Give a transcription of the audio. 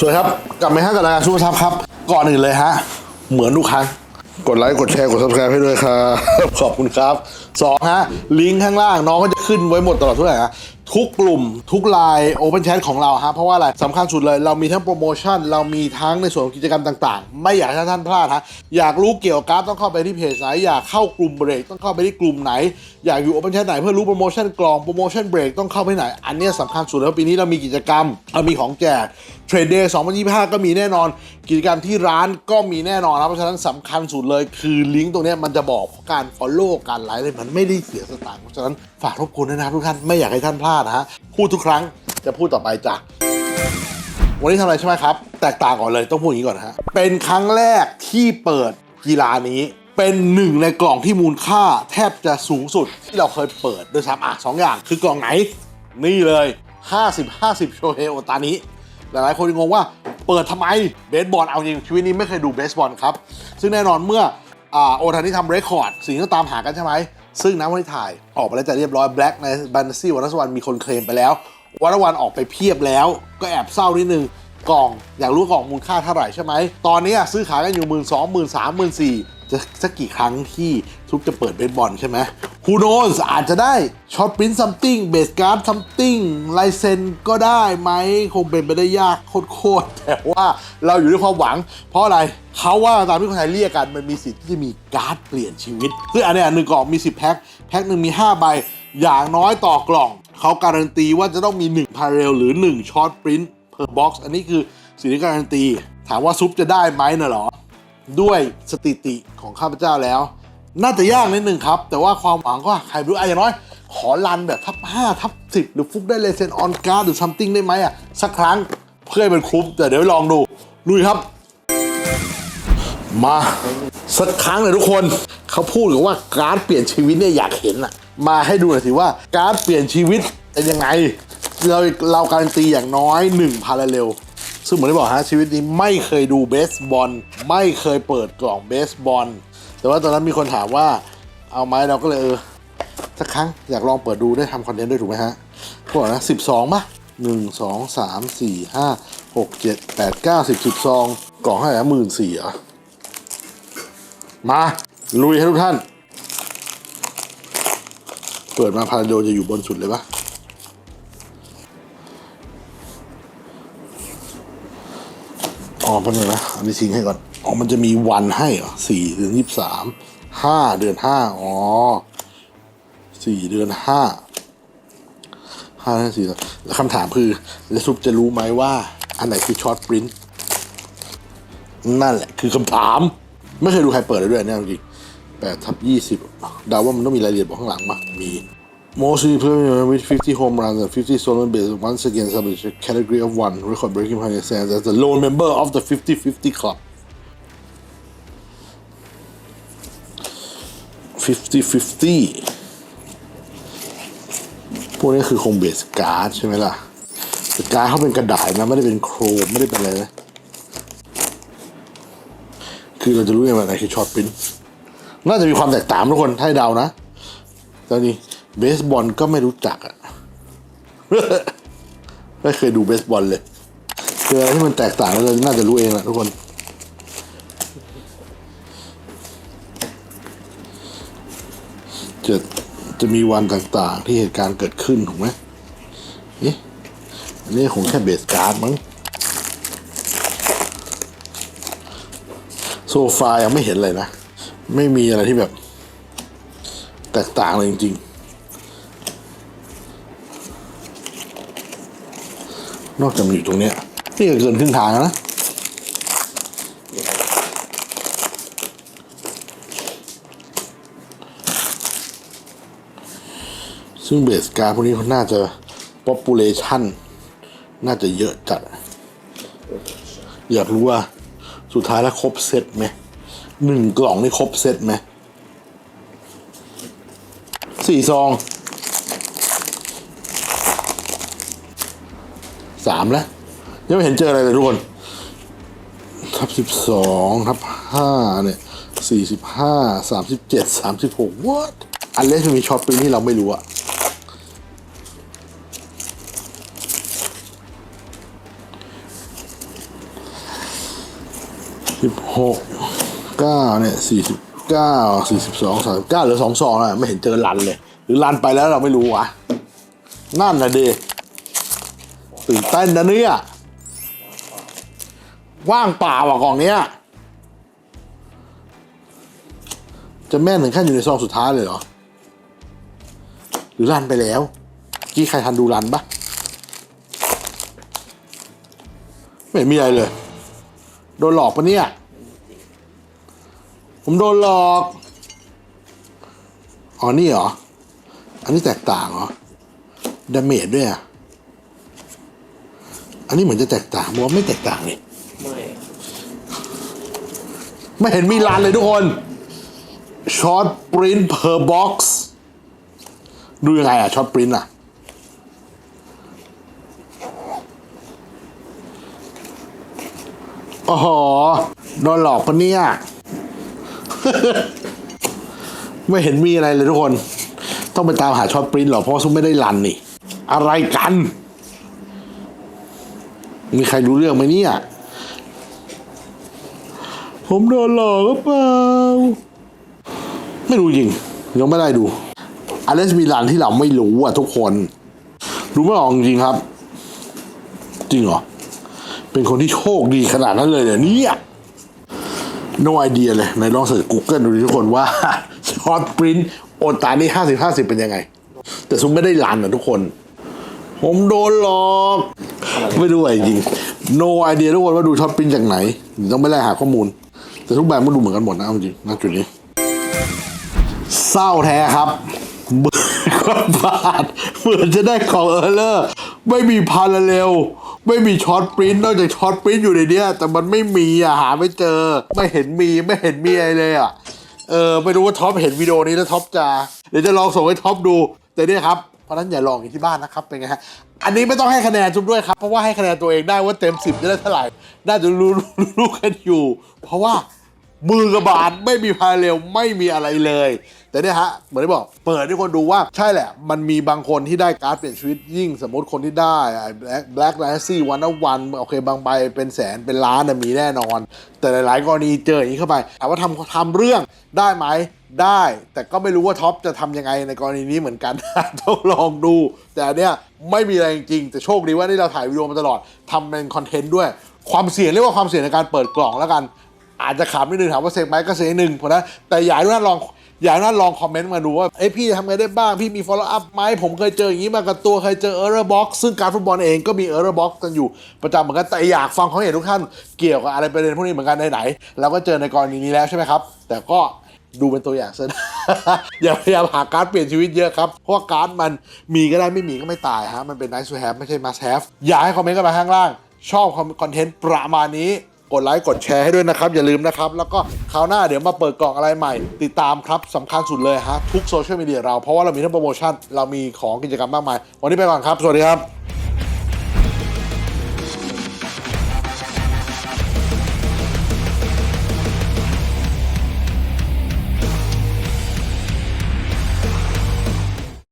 สวัสดีครับ กลับมาให้กับรายการซูเปอร์ทับครับ ก่อนอื่นเลยฮะ เหมือนทุกครั้ง กดไลค์ กดแชร์ กด subscribe ให้ด้วยครับ ขอบคุณครับสองฮะ ลิงก์ข้างล่างน้องก็จะขึ้นไว้หมดตลอดทุกอย่างฮะทุกกลุ่ม ทุกไลน์ Open Chat ของเราฮะ เพราะว่าอะไรสำคัญสุดเลย เรามีทั้งโปรโมชั่น เรามีทั้งในส่วนของกิจกรรมต่างๆ ไม่อยากให้ท่านพลาดฮะ อยากรู้เกี่ยวกับกราฟต้องเข้าไปที่เพจไหน อยากเข้ากลุ่มเบรกต้องเข้าไปที่กลุ่มไหน อยากอยู่ Open Chat ไหนเพื่อรู้โปรโมชั่นกล่องโปรโมชั่นเบรกต้องเข้าไปไหน อันเนี้ยสำคัญสุดแล้วปีนี้เรามีกิจกรรมเรามีของแจก เทรดเดย์2025 ก็มีแน่นอน กิจกรรมที่ร้านก็มีแน่นอนครับเพราะฉะนั้นสำคัญสุดเลย คือลิงก์ตรงนี้มันจะบอกเพราะการ Follow การไลค์เลยมันไม่ได้เสียสตางค์เพราะฉะนั้นฝากรบกวนด้วยนะครับทุกท่านไม่อยากให้ท่านพลาดนะฮะพูดทุกครั้งจะพูดต่อไปจ้ะวันนี้ทำอะไรใช่ไหมครับ แตกต่างก่อนเลยต้องพูดอย่างนี้ก่อนฮะเป็นครั้งแรกที่เปิดกีฬานี้เป็นหนึ่งในกล่องที่มูลค่าแทบจะสูงสุดที่เราเคยเปิดด้วยซ้ำอะสองอย่างคือกล่องไหน นี่เลย 50 50 โชเฮโอตานี้ หลายๆ คนงงว่าเปิดทำไมเบสบอลเอาจริงชีวิตนี้ไม่เคยดูเบสบอลครับ ซึ่งแน่นอนเมื่ออโอทานี่ทำเรคคอร์ดสิ่งที่ต้องตามหากันใช่ไหม ซึ่งน้ำวันที่ถ่ายออกไปแล้วแต่เรียบร้อยแบล็กในบันซี่วันนัสวันมีคนเคลมไปแล้ววันวันออกไปเพียบแล้ว ก็แอบเศร้านิดนึงกล่องอยากรู้กล่องมูลค่าเท่าไหร่ใช่ไหม ตอนนี้ซื้อขายกันอยู่หมื่นสองหมื่นสามหมื่นสี่จะสักกี่ครั้งที่ทุกจะเปิดเบสบอลใช่ไหม Who knows อาจจะได้ช็อตปริ้นซัมติงเบสการ์ดซัมติงลายเซ็นก็ได้ไหมคงเป็นไปได้ยากโคตรแต่ว่าเราอยู่ด้วยความหวัง เพราะอะไรเขาว่าตามที่คนไทยเรียกกันมันมีสิทธิ์ที่จะมีการ์ดเปลี่ยนชีวิตซึ่งอันนี้หนึ่งกล่องมี 10 แพ็คแพ็คหนึ่งมี 5 ใบ อย่างน้อยต่อกล่อง เขาการันตีว่าจะต้องมี1พาเรลหรือ1ช็อตปริ้น per box อันนี้คือสิ่งที่การันตี ถามว่าซุปจะได้ไหมน่ะหรอด้วยสถิติของข้าพเจ้าแล้ว น่าจะยากนิดนึงครับ แต่ว่าความหวังก็ใครรู้อะอย่างน้อย ขอรันแบบทับ5ทับ10 หรือฟุกได้เลเซนออนการ์ดหรือซัมติงได้ไหมอะ สักครั้งเพื่อให้มันคุ้มแต่เดี๋ยวลองดูลุยครับ มาสักครั้งเลยทุกคนเขาพูดกันว่าการ์ดเปลี่ยนชีวิตเนี่ยอยากเห็นอะ มาให้ดูหน่อยสิว่าการ์ดเปลี่ยนชีวิตเป็นยังไง เราเราการันตีอย่างน้อย1พาราเรลซึ่งเหมือนที่บอกฮะชีวิตนี้ไม่เคยดูเบสบอลไม่เคยเปิดกล่องเบสบอล แต่ว่าตอนนั้นมีคนถามว่าเอาไหมเราก็เลยเออสักครั้งอยากลองเปิดดูได้ทำคอนเทนต์ด้วยถูกไหมฮะพวกนะสิบสองป่ะหนึ่งสองสามสี่ห้าหกเจ็ดแปดเก้าสิบสิบซองกล่องให้ละหมื่นสี่เหรอมา ลุยให้ทุกท่าน เปิดมาพาราโดจะอยู่บนสุดเลยปะอ๋อแป๊บนึงนะอันนี้ทิ้งให้ก่อน อ๋อ มันจะมีวันให้เหรอสี่เดือนยี่สิบสามห้าเดือนห้าอ๋อสี่เดือนห้าห้าเดือนสี่แล้วคำถามคือ แล้วซุปจะรู้ไหมว่า อันไหนคือช็อตปริ้นนั่นแหละ คือคำถาม ไม่เคยดูใครเปิดเลยด้วยเนี่ยจริงแปดทับยี่สิบดาว่ามันต้องมีรายละเอียดบอกข้างหลังปะมี Mostly played with 50 home runs and 50 stolen bases once again established a category of one record breaking behind stands as the lone member of the 50-50 club 50-50 พวกนี้คือคงเบสการ์ดใช่ไหมล่ะแต่การ์ดเขาเป็นกระดาษนะ ไม่ได้เป็นโครม ไม่ได้เป็นอะไรนะคือเราจะรู้ไงว่าอะไรคือช็อตปิ้นน่าจะมีความแตกต่างทุกคนให้เดานะตอนนี้เบสบอลก็ไม่รู้จักอะไม่เคยดูเบสบอลเลยคืออะไรที่มันแตกต่างแล้วเราน่าจะรู้เองแหละทุกคน จะจะมีวันต่างๆ ที่เหตุการณ์เกิดขึ้นถูกไหมเอ๊ะอันนี้คงแค่เบสการ์ดมั้งโซฟายังไม่เห็นเลยนะ ไม่มีอะไรที่แบบ แตกต่างเลยจริงๆ นอกจากมันอยู่ตรงเนี้ยนี่ก็เกินครึ่งทางแล้วนะ ซึ่งเบสการพวกนี้เขาน่าจะ population น่าจะเยอะจัด อยากรู้ว่า สุดท้ายแล้วครบเซตไหมหนึ่งกล่องนี่ครบเซตไหมสี่ซองสามแล้ว ยังไม่เห็นเจออะไรเลยทุกคน ทับสิบสองทับห้าเนี่ยสี่สิบห้าสามสิบเจ็ดสามสิบหก what อันเล็กมันมีช็อตปริ้นที่เราไม่รู้อะ สิบหกเก้าเนี่ยสี่สิบเก้าสี่สิบสองสามเก้าหรือสองสองอะไม่เห็นเจอรันเลย หรือรันไปแล้วเราไม่รู้วะนั่นนะดิตื่นเต้นนะเนี่ยว่างเปล่าอะกล่องเนี้ยจะแม่นถึงขั้นอยู่ในซองสุดท้ายเลยเหรอ หรือรันไปแล้วกี้ใครทันดูรันปะไม่มีอะไรเลย โดนหลอกปะเนี่ย ผมโดนหลอก อ๋อ นี่เหรอ อันนี้แตกต่างเหรอดาเมจด้วยอะ อันนี้เหมือนจะแตกต่างบอกว่าไม่แตกต่างเลยไม่ไม่เห็นมีรันเลยทุกคนช็อตปริน per box ดูยังไงอะช็อตปรินอะ โอ้โหโดนหลอกปะเนี่ยไม่เห็นมีอะไรเลยทุกคน ต้องไปตามหาช็อตปรินหรอ เพราะซุมไม่ได้รันนี่ อะไรกัน มีใครรู้เรื่องไหมเนี่ย ผมโดนหลอกหรือเปล่า ไม่รู้จริง ยังไม่ได้ดูอเลสมีรันที่เราไม่รู้อะทุกคน รู้ไม่ออกจริงครับ จริงเหรอ เป็นคนที่โชคดีขนาดนั้นเลยเหรอเนี่ย no idea เลยในลองเสิร์ช Google ดูทุกคนว่าช็อตปรินโอตานี่ห้าสิบห้าสิบเป็นยังไง แต่ซุ้มไม่ได้รันอะทุกคน ผมโดนหลอก ไม่รู้อะไรจริง no idea ทุกคนว่าดูช็อตปรินจากไหน ต้องไปไล่หาข้อมูล แต่ทุกแบบมันดูเหมือนกันหมดนะจริงณจุดนี้ เศร้าแท้ครับเบื่อก็บาดเหมือนจะได้ของเออร์เลอร์ ไม่มีพาราเรล ไม่มีช็อตปรินท์นอกจากช็อตปรินท์อยู่ในเนี้ยแต่มันไม่มีอะหาไม่เจอ ไม่เห็นมีไม่เห็นมีอะไรเลยอะเออไม่รู้ว่าท็อปเห็นวิดีโอนี้แล้วท็อปจะเดี๋ยวจะลองส่งให้ท็อปดูแต่เนี่ยครับเพราะนั้นอย่าลองอยู่ที่บ้านนะครับเป็นไงฮะอันนี้ไม่ต้องให้คะแนนจุ๊บด้วยครับเพราะว่าให้คะแนนตัวเองได้ว่าเต็มสิบจะได้เท่าไหร่น่าจะรู้รู้กันอยู่ เพราะว่ามือกระบาดไม่มีพาเรลไม่มีอะไรเลย แต่เนี่ยฮะเหมือนที่บอกเปิดให้คนดูว่าใช่แหละ มันมีบางคนที่ได้การ์ดเปลี่ยนชีวิตยิ่งสมมติคนที่ได้แบล็กไลซี่วันวันโอเคบางใบเป็นแสนเป็นล้านมีแน่นอน แต่หลายๆกรณีเจออย่างนี้เข้าไปถามว่าทำทำเรื่องได้ไหมได้ แต่ก็ไม่รู้ว่าท็อปจะทำยังไงในกรณีนี้เหมือนกัน ต้องลองดู แต่เนี้ยไม่มีอะไรจริงๆแต่โชคดีว่าที่เราถ่ายวิดีโอมาตลอดทำเป็นคอนเทนต์ด้วย ความเสี่ยงเรียกว่าความเสี่ยงในการเปิดกล่องแล้วกัน อาจจะขำนิดนึงถามว่าเซ็งไหมก็เซ็งนิดนึงเพราะนั้นแต่อยากให้ทุกท่นลอง อยากให้ทุกท่านลองคอมเมนต์มาดูว่าเอ้ยพี่ทำไงได้บ้าง พี่มี follow up ไหมผมเคยเจออย่างนี้มากับตัวเคยเจอ error box ซึ่งการฟุตบอลเองก็มี error box กันอยู่ประจำเหมือนกันแต่อยากฟังความเห็นทุกท่านเกี่ยวกับอะไรประเด็นพวกนี้เหมือนกันไหนๆเราก็เจอในกรณีนี้แล้วใช่ไหมครับ แต่ก็ดูเป็นตัวอย่างซะนะอย่าพยายามหาการ์ดเปลี่ยนชีวิตเยอะครับ เพราะว่าการ์ดมันมีก็ได้ไม่มีก็ไม่ตายฮะมันเป็น nice to have ไม่ใช่ must have อยากให้คอมเมนต์กันมาข้างล่าง ชอบคอนเทนต์ประมาณนี้ กดไลค์กดแชร์ให้ด้วยนะครับ อย่าลืมนะครับ แล้วก็คราวหน้าเดี๋ยวมาเปิดกล่องอะไรใหม่ ติดตามครับสำคัญสุดเลยฮะทุกโซเชียลมีเดียเราเพราะว่าเรามีทั้งโปรโมชั่นเรามีของกิจกรรมมากมาย วันนี้ไปก่อนครับ สวัสดีครับ